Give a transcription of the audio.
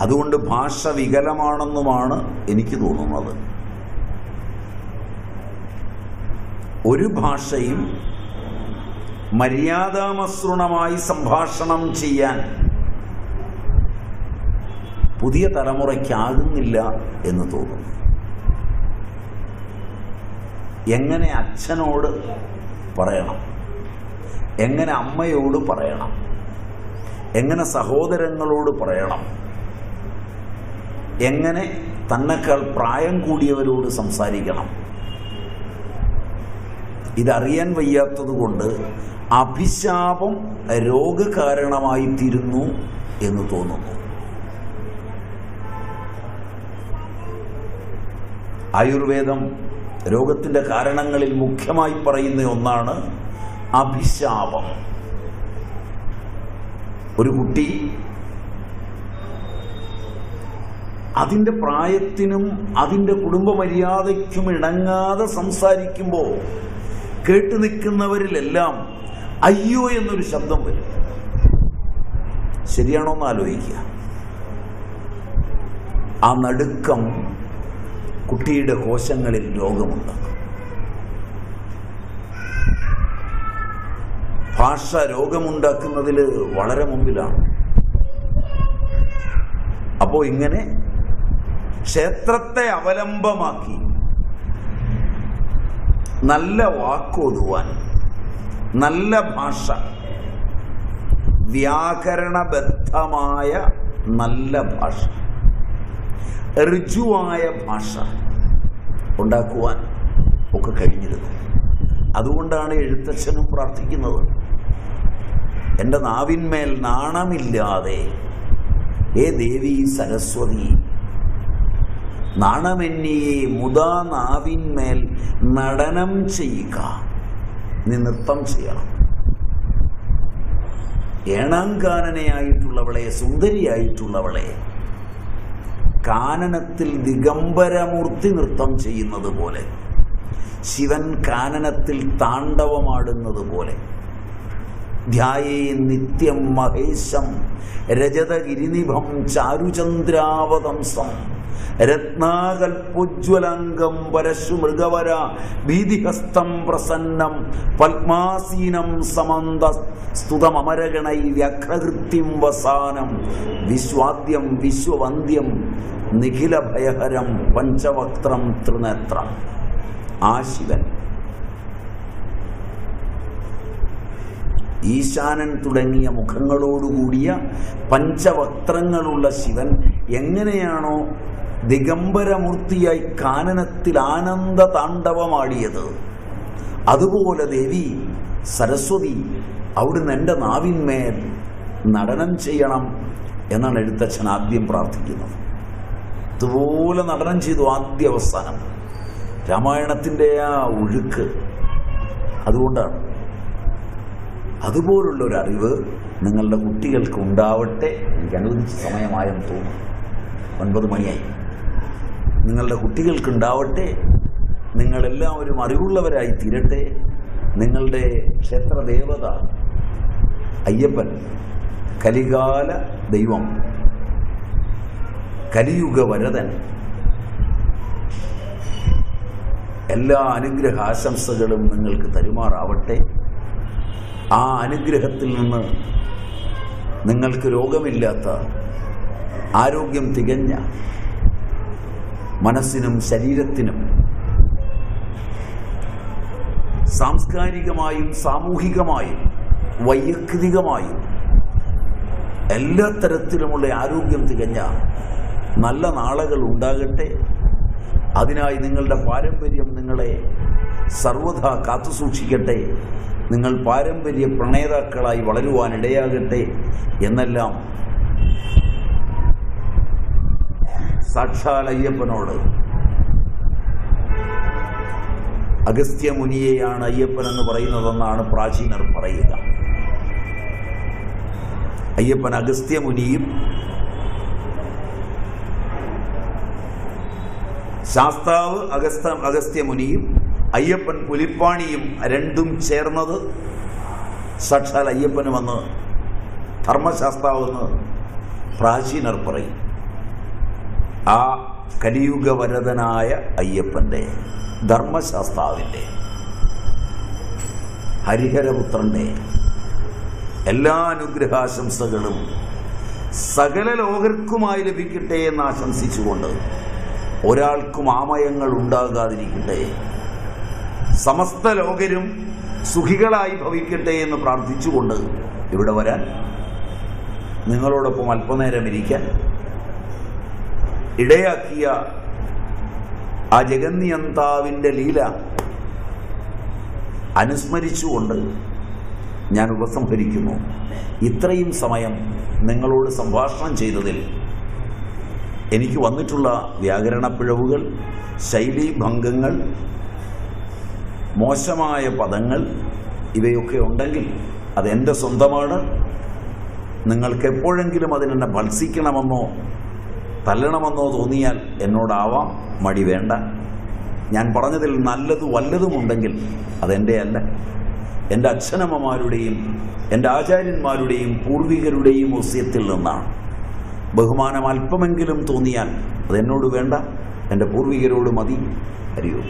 അതുകൊണ്ട് ഭാഷ വികലമാണെന്നുമാണ് എനിക്ക് തോന്നുന്നത്. ഒരു ഭാഷയും മര്യാദാമസൃണമായി സംഭാഷണം ചെയ്യാൻ പുതിയ തലമുറയ്ക്കാകുന്നില്ല എന്ന് തോന്നുന്നു. എങ്ങനെ അച്ഛനോട് പറയണം? എങ്ങനെ അമ്മയോട് പറയണം? എങ്ങനെ സഹോദരങ്ങളോട് പറയണം? എങ്ങനെ തന്നെക്കാൾ പ്രായം കൂടിയവരോട് സംസാരിക്കണം? ഇതറിയാൻ വയ്യാത്തതുകൊണ്ട് അഭിശാപം രോഗകാരണമായി തീരുന്നു എന്ന് തോന്നുന്നു. ആയുർവേദം രോഗത്തിന്റെ കാരണങ്ങളിൽ മുഖ്യമായി പറയുന്ന ഒന്നാണ് അഭിശാപം. ഒരു കുട്ടി അതിന്റെ പ്രായത്തിനും അതിന്റെ കുടുംബ മര്യാദയ്ക്കും ഇണങ്ങാതെ സംസാരിക്കുമ്പോൾ കേട്ടു നിൽക്കുന്നവരിലെല്ലാം അയ്യോ എന്നൊരു ശബ്ദം വരും. ശരിയാണോ എന്ന് ആലോചിക്കുക. ആ നടുക്കം കുട്ടിയുടെ കോശങ്ങളിൽ രോഗമുണ്ട്. ഭാഷ രോഗമുണ്ടാക്കുന്നതിൽ വളരെ മുമ്പിലാണ്. അപ്പോൾ ഇങ്ങനെ ക്ഷേത്രത്തെ അവലംബമാക്കി. നല്ല വാക്കോതുവാൻ നല്ല ഭാഷ വ്യാകരണബദ്ധമായ നല്ല ഭാഷ ഋജുവായ ഭാഷ ഉണ്ടാക്കുവാൻ ഒക്കെ കഴിഞ്ഞിരുന്നു. അതുകൊണ്ടാണ് എഴുത്തച്ഛനും പ്രാർത്ഥിക്കുന്നത്. എന്റെ നാവിന്മേൽ നാണമില്ലാതെ ഏ ദേവി സരസ്വതി നാണമെന്നിയെ മുതാ നാവിന്മേൽ നടനം ചെയ്യുക. നീ നൃത്തം ചെയ്യണം. ഏണാങ്കാനനയായിട്ടുള്ളവളെ സുന്ദരിയായിട്ടുള്ളവളെ കാനനത്തിൽ ദിഗംബരമൂർത്തി നൃത്തം ചെയ്യുന്നത് പോലെ ശിവൻ കാനനത്തിൽ താണ്ഡവമാടുന്നത് പോലെ ധ്യായേ നിത്യം മഹേശം രജതഗിരിനിഭം ചാരുചന്ദ്രാവതംസം രത്നാകൽപ്പോജ്വലംഗം പരശു മൃഗവര ഭീതിഹസ്തം പ്രസന്നം പത്മാസീനം സമന്ത സ്തുതമരഗണൈ വ്യഘ്രകൃത്യം വസാനം വിശ്വാദ്യം വിശ്വവന്ദ്യം നിഖില ഭയഹരം പഞ്ചവക്ത്രം ത്രിനേത്രം. ആ ശിവൻ. ഈശാനൻ തുടങ്ങിയ മുഖങ്ങളോടുകൂടിയ പഞ്ചവക്ത്രങ്ങളുള്ള ശിവൻ എങ്ങനെയാണോ ദിഗംബരമൂർത്തിയായി കാനനത്തിൽ ആനന്ദ താണ്ഡവമാടിയത്. അതുപോലെ ദേവി സരസ്വതി അവിടുന്ന് എന്റെ നാവിന്മേൽ നടനം ചെയ്യണം എന്നാണ് എഴുത്തച്ഛൻ ആദ്യം പ്രാർത്ഥിക്കുന്നത്. ഇതുപോലെ നടനം ചെയ്തു ആദ്യ അവസാനം. രാമായണത്തിന്റെ ആ ഒഴുക്ക് അതുകൊണ്ടാണ്. അതുപോലുള്ള ഒരു അറിവ് നിങ്ങളുടെ കുട്ടികൾക്ക് ഉണ്ടാവട്ടെ എനിക്ക് അനുവദിച്ച സമയമായെന്ന് തോന്നുന്നു. ഒൻപത് മണിയായി. നിങ്ങളുടെ കുട്ടികൾക്കുണ്ടാവട്ടെ. നിങ്ങളെല്ലാവരും അറിവുള്ളവരായി തീരട്ടെ നിങ്ങളുടെ ക്ഷേത്രദേവത അയ്യപ്പൻ കലികാല ദൈവം കലിയുഗ വരതൻ എല്ലാ അനുഗ്രഹ ആശംസകളും നിങ്ങൾക്ക് തരുമാറാവട്ടെ. ആ അനുഗ്രഹത്തിൽ നിന്ന് നിങ്ങൾക്ക് രോഗമില്ലാത്ത ആരോഗ്യം തികഞ്ഞ മനസ്സിനും ശരീരത്തിനും. സാംസ്കാരികമായും സാമൂഹികമായും വൈയക്തികമായും എല്ലാ തരത്തിലുമുള്ള ആരോഗ്യം തികഞ്ഞ നല്ല നാളുകൾ ഉണ്ടാകട്ടെ. അതിനായി നിങ്ങളുടെ പാരമ്പര്യം നിങ്ങളെ സർവതാ കാത്തുസൂക്ഷിക്കട്ടെ. നിങ്ങൾ പാരമ്പര്യ പ്രണേതാക്കളായി വളരുവാനിടയാകട്ടെ എന്നെല്ലാം സാക്ഷാൽ അയ്യപ്പനോട് അഗസ്ത്യ അഗസ്ത്യമുനിയെയാണ് അയ്യപ്പൻ എന്ന് പറയുന്നതെന്നാണ് പ്രാചീനർ പറയുക. അയ്യപ്പൻ അഗസ്ത്യ അഗസ്ത്യമുനിയും ശാസ്താവ് അഗസ്ത അഗസ്ത്യമുനിയും അയ്യപ്പൻ പുലിപ്പാണിയും രണ്ടും ചേർന്നത് സാക്ഷാൽ അയ്യപ്പനുമെന്ന് വന്ന് ധർമ്മശാസ്താവെന്ന് പ്രാചീനർ പറയും. ആ കലിയുഗവരതനായ അയ്യപ്പന്റെ ധർമ്മശാസ്താവിന്റെ ഹരിഹരപുത്രന്റെ എല്ലാ അനുഗ്രഹാശംസകളും സകല ലോകർക്കുമായി ലഭിക്കട്ടെ എന്ന് ആശംസിച്ചുകൊണ്ട് ഒരാൾക്കും ആമയങ്ങൾ ഉണ്ടാകാതിരിക്കട്ടെ. സമസ്ത ലോകരും സുഖികളായി ഭവിക്കട്ടെ എന്ന് പ്രാർത്ഥിച്ചുകൊണ്ട് ഇവിടെ വരാൻ നിങ്ങളോടൊപ്പം അല്പനേരം ഇരിക്കാൻ ഇടയാക്കിയ ആ ജഗന്നിയന്താവിന്റെ ലീല അനുസ്മരിച്ചുകൊണ്ട് ഞാൻ ഉപസംഹരിക്കുന്നു. ഇത്രയും സമയം നിങ്ങളോട് സംഭാഷണം ചെയ്തതിൽ എനിക്ക് വന്നിട്ടുള്ള വ്യാകരണ പിഴവുകൾ ശൈലീഭംഗങ്ങൾ മോശമായ പദങ്ങൾ ഇവയൊക്കെ ഉണ്ടെങ്കിൽ അതെന്റെ സ്വന്തമാണ്. നിങ്ങൾക്ക് എപ്പോഴെങ്കിലും അതിനെന്നെ ഭത്സിക്കണമെന്നോ തല്ലണമെന്നോ തോന്നിയാൽ എന്നോടാവാം മടി വേണ്ട. ഞാൻ പറഞ്ഞതിൽ നല്ലത് വല്ലതുമുണ്ടെങ്കിൽ അതെന്റെ അല്ല എന്റെ അച്ഛനമ്മമാരുടെയും എന്റെ ആചാര്യന്മാരുടെയും പൂർവികരുടെയും ഒസ്യത്തിൽ നിന്നാണ്. ബഹുമാനം അല്പമെങ്കിലും തോന്നിയാൽ അതെന്നോട് വേണ്ട. എന്റെ പൂർവികരോട് മതി. ഹരിയോ.